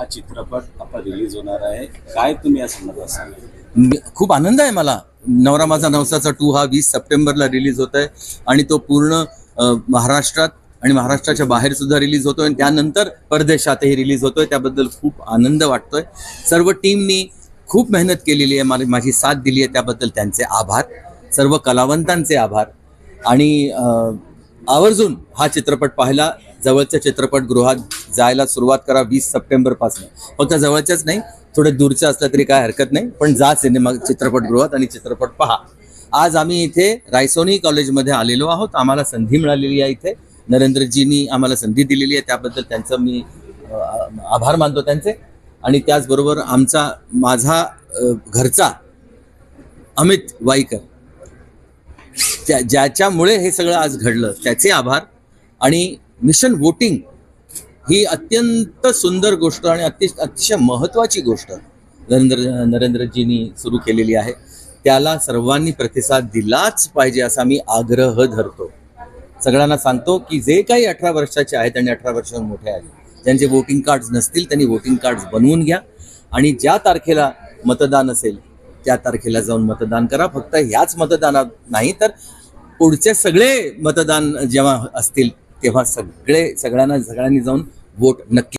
हा चित्रपट आता रिलीज होणार आहे. काय तुम्ही या संदर्भात सांगा खूप आनंद आहे मला. नवरा माझा नवसाचा टू हा वीस सप्टेंबरला रिलीज होत आहे आणि तो पूर्ण अ, महाराष्ट्रात आणि महाराष्ट्राच्या बाहेर सुद्धा रिलीज होतोय. आणि त्यानंतर परदेशातही रिलीज होतोय. त्याबद्दल खूप आनंद वाटतोय. सर्व टीमनी खूप मेहनत केलेली आहे. मला माझी साथ दिली आहे. त्याबद्दल त्यांचे आभार. सर्व कलावंतांचे आभार. आणि अ, आवर्जून हा चित्रपट पाहायला जवळच्या चित्रपटगृहात जायला सुरुवात करा वीस सप्टेंबरपासून फक्त जवळच्याच नाही थोडं दूरचं असलं तरी काय हरकत नाही पण जा सिनेमा चित्रपटगृहात आणि चित्रपट पहा. आज आम्ही इथे रायसोनी कॉलेजमध्ये आलेलो आहोत आम्हाला संधी मिळालेली आहे इथे. नरेंद्रजींनी आम्हाला संधी दिलेली आहे त्याबद्दल त्यांचं मी आभार मानतो त्यांचे. आणि त्याचबरोबर आमचा माझा घरचा अमित वाईकर त्या ज्याच्यामुळे हे सगळं आज घडलं त्याचे आभार. आणि मिशन वोटिंग ही अत्यंत सुंदर गोष्ट आणि अतिश अतिशय महत्त्वाची गोष्ट नरेंद्र नरेंद्रजींनी सुरू केलेली आहे. त्याला सर्वांनी प्रतिसाद दिलाच पाहिजे असा मी आग्रह धरतो. सगळ्यांना सांगतो की जे काही अठरा वर्षाचे आहेत आणि अठरा वर्षाहून मोठे आहेत ज्यांचे वोटिंग कार्ड्स नसतील त्यांनी वोटिंग कार्ड्स बनवून घ्या आणि ज्या तारखेला मतदान असेल त्या तारखेला जाऊन मतदान करा. फक्त ह्याच मतदानात नाही तर पुढचे सगळे मतदान जेव्हा असतील तेव्हा सगळे सगळ्यांना सगळ्यांनी जाऊन वोट नक्की